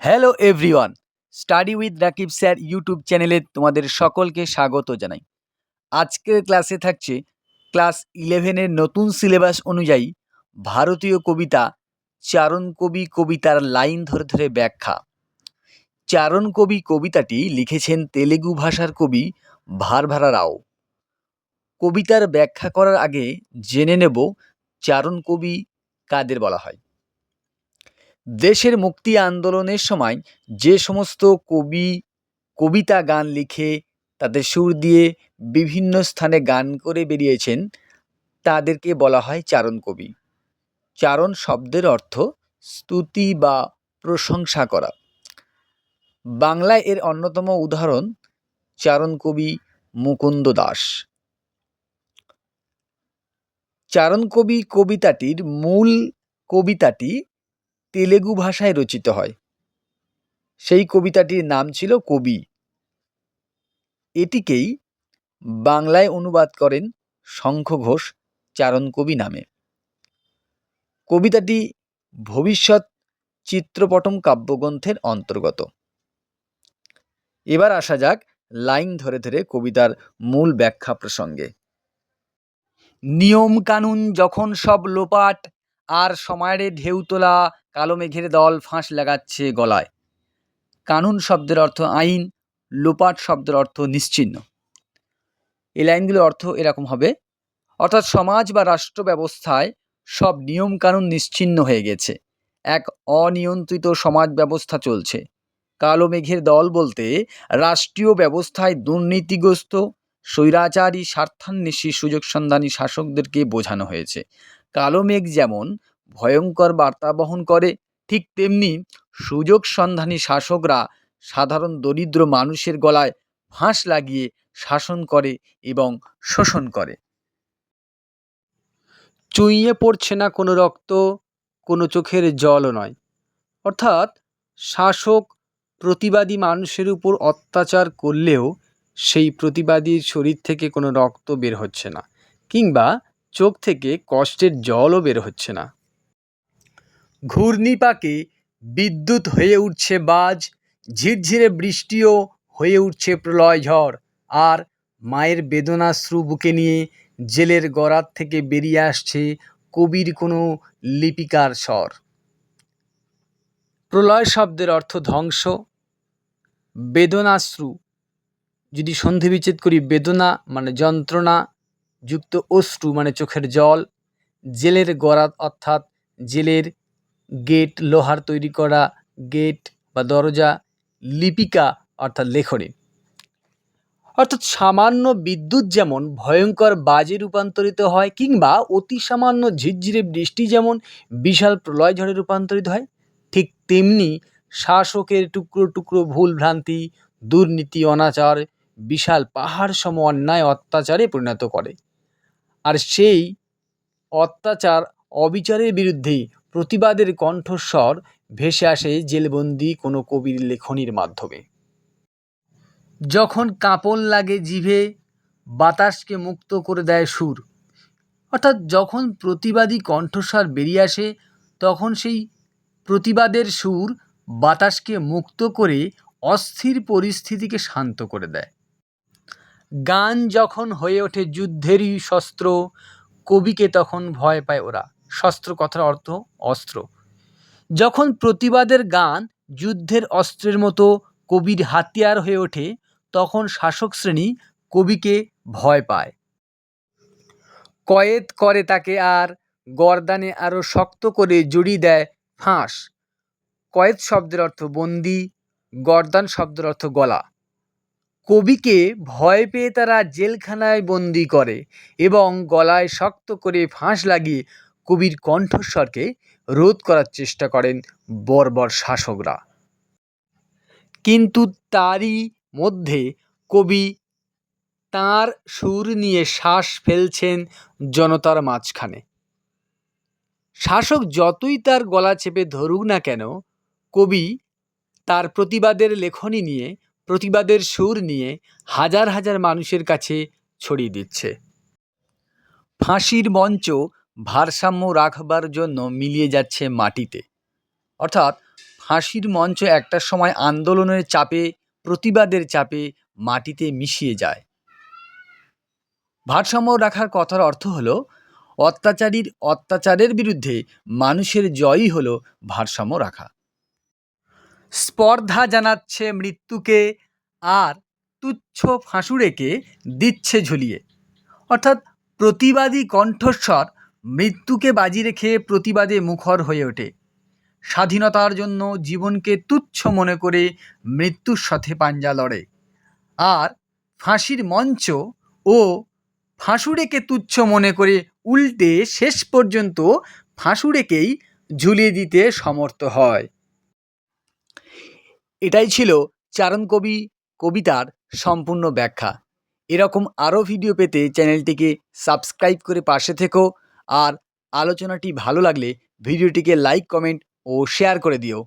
Hello everyone study with Rakib sir YouTube চ্যানেলে তোমাদের সকলকে স্বাগত জানাই। আজকের ক্লাসে থাকছে ক্লাস ইলেভেনের নতুন সিলেবাস অনুযায়ী ভারতীয় কবিতা চারণ কবি কবিতার লাইন ধরে ধরে ব্যাখ্যা। চারণ কবি কবিতাটি লিখেছেন তেলেগু ভাষার কবি ভারভারা রাও। কবিতার ব্যাখ্যা করার আগে জেনে নেব চারণ কবি কাদের বলা হয়। দেশের মুক্তি আন্দোলনের সময় যে সমস্ত কবি, কবিতা গান লিখে তাদের সুর দিয়ে বিভিন্ন স্থানে গান করে বেরিয়েছেন, তাদেরকে বলা হয় চারণ কবি। চারণ শব্দের অর্থ স্তুতি বা প্রশংসা করা। বাংলায় এর অন্যতম উদাহরণ চারণ কবি মুকুন্দ দাস। চারণ কবি কবিতাটির মূল কবিতাটি তেলেগু ভাষায় রচিত হয়। সেই কবিতাটির নাম ছিল কবি। এটিকেই বাংলায় অনুবাদ করেন শঙ্খ ঘোষ চারণ কবি নামে। কবিতাটি ভবিষ্যৎ চিত্রপটম কাব্যগ্রন্থের অন্তর্গত। এবার আসা যাক লাইন ধরে ধরে কবিতার মূল ব্যাখ্যা প্রসঙ্গে। নিয়ম কানুন যখন সব লোপাট, আর সময়ের ঢেউ তোলা কালো মেঘের দল ফাঁস লাগাচ্ছে গলায়। কানুন শব্দের অর্থ আইন, লোপাট শব্দের অর্থ নিশ্চিহ্ন। এই লাইনগুলোর অর্থ এরকম হবে, অর্থাৎ সমাজ বা রাষ্ট্র ব্যবস্থায় সব নিয়ম কানুন নিশ্চিহ্ন হয়ে গেছে। এক অনিয়ন্ত্রিত সমাজ ব্যবস্থা চলছে। কালো মেঘের দল বলতে রাষ্ট্রীয় ব্যবস্থায় দুর্নীতিগ্রস্ত, স্বৈরাচারী, স্বার্থান্বেষী, সুযোগ সন্ধানী শাসকদেরকে বোঝানো হয়েছে। কালো মেঘ যেমন ভয়ঙ্কর বার্তা বহন করে, ঠিক তেমনি সুযোগ সন্ধানী শাসকরা সাধারণ দরিদ্র মানুষের গলায় ফাঁস লাগিয়ে শাসন করে এবং শোষণ করে। চুইয়ে পড়ছে না কোনো রক্ত, কোনো চোখের জলও নয়। অর্থাৎ শাসক প্রতিবাদী মানুষের উপর অত্যাচার করলেও সেই প্রতিবাদীর শরীর থেকে কোনো রক্ত বের হচ্ছে না, কিংবা চোখ থেকে কষ্টের জলও বের হচ্ছে না। ঘূর্ণিপাকে বিদ্যুৎ হয়ে উঠছে বাজ, ঝিরঝিরে বৃষ্টিও হয়ে উঠছে প্রলয় ঝড়। আর মায়ের বেদনাশ্রু বুকে নিয়ে জেলের গরাত থেকে বেরিয়ে আসছে কবির কোনো লিপিকার স্বর। প্রলয় শব্দের অর্থ ধ্বংস। বেদনাশ্রু যদি সন্ধি বিচ্ছেদ করি বেদনা মানে যন্ত্রণা, যুক্ত অশ্রু মানে চোখের জল। জেলের গরাত অর্থাৎ জেলের গেট, লোহার তৈরি করা গেট বা দরজা, লিপিকা অর্থাৎ লেখনী। অর্থাৎ সামান্য বিদ্যুৎ যেমন ভয়ঙ্কর বাজে রূপান্তরিত হয় কিংবা অতি সামান্য ঝিরঝিরে বৃষ্টি যেমন বিশাল প্রলয় ঝড়ে রূপান্তরিত হয়, ঠিক তেমনি শাসকের টুকরো টুকরো ভুল ভ্রান্তি, দুর্নীতি, অনাচার, বিশাল পাহাড় সম অন্যায় অত্যাচারে পরিণত করে। আর সেই অত্যাচার অবিচারের বিরুদ্ধে প্রতিবাদের কণ্ঠস্বর ভেসে আসে জেলবন্দি কোনো কবির লেখনির মাধ্যমে। যখন কাঁপন লাগে জিভে, বাতাসকে মুক্ত করে দেয় সুর। অর্থাৎ যখন প্রতিবাদী কণ্ঠস্বর বেরিয়ে আসে, তখন সেই প্রতিবাদের সুর বাতাসকে মুক্ত করে অস্থির পরিস্থিতিকে শান্ত করে দেয়। গান যখন হয়ে ওঠে যুদ্ধেরই শস্ত্র, কবিকে তখন ভয় পায় ওরা। শস্ত্র কথার অর্থ অস্ত্র। যখন প্রতিবাদের গান যুদ্ধের অস্ত্রের মতো কবির হাতিয়ার হয়ে ওঠে, তখন শাসক শ্রেণি কবিকে ভয় পায়। কয়েদ করে তাকে আর গরদানে আরও শক্ত করে জড়িয়ে দেয় ফাঁস। কয়েদ শব্দের অর্থ বন্দি, গরদান শব্দের অর্থ গলা। কবিকে ভয় পেয়ে তারা জেলখানায় বন্দি করে এবং গলায় শক্ত করে ফাঁস লাগিয়ে কবির কণ্ঠস্বরকে রোধ করার চেষ্টা করেন বর্বর শাসকরা। কিন্তু তারই মধ্যে কবি তাঁর সুর নিয়ে শ্বাস ফেলছেন জনতার মাঝখানে। শাসক যতই তার গলা চেপে ধরুক না কেন, কবি তার প্রতিবাদের লেখনী নিয়ে, প্রতিবাদের সুর নিয়ে হাজার হাজার মানুষের কাছে ছড়িয়ে দিচ্ছে। ফাঁসির মঞ্চ ভারসাম্য রাখবার জন্য মিলিয়ে যাচ্ছে মাটিতে। অর্থাৎ ফাঁসির মঞ্চ একটা সময় আন্দোলনের চাপে, প্রতিবাদের চাপে মাটিতে মিশিয়ে যায়। ভারসাম্য রাখার কথার অর্থ হলো, অত্যাচারীর অত্যাচারের বিরুদ্ধে মানুষের জয়ই হলো ভারসাম্য রাখা। স্পর্ধা জানাচ্ছে মৃত্যুকে, আর তুচ্ছ ফাঁসুড়েকে দিচ্ছে ঝুলিয়ে। অর্থাৎ প্রতিবাদী কণ্ঠস্বর মৃত্যুকে বাজি রেখে প্রতিবাদে মুখর হয়ে ওঠে। স্বাধীনতার জন্য জীবনকে তুচ্ছ মনে করে মৃত্যুর সাথে পাঞ্জা লড়ে। আর ফাঁসির মঞ্চ ও ফাঁসুড়েকে তুচ্ছ মনে করে উল্টে শেষ পর্যন্ত ফাঁসুড়েকেই ঝুলিয়ে দিতে সমর্থ হয়। এটাই ছিল চারণ কবি, কবিতার সম্পূর্ণ ব্যাখ্যা। এরকম আরও ভিডিও পেতে চ্যানেলটিকে সাবস্ক্রাইব করে পাশে থেকো। আর আলোচনাটি ভালো লাগলে ভিডিওটিকে লাইক কমেন্ট ও শেয়ার করে দিও।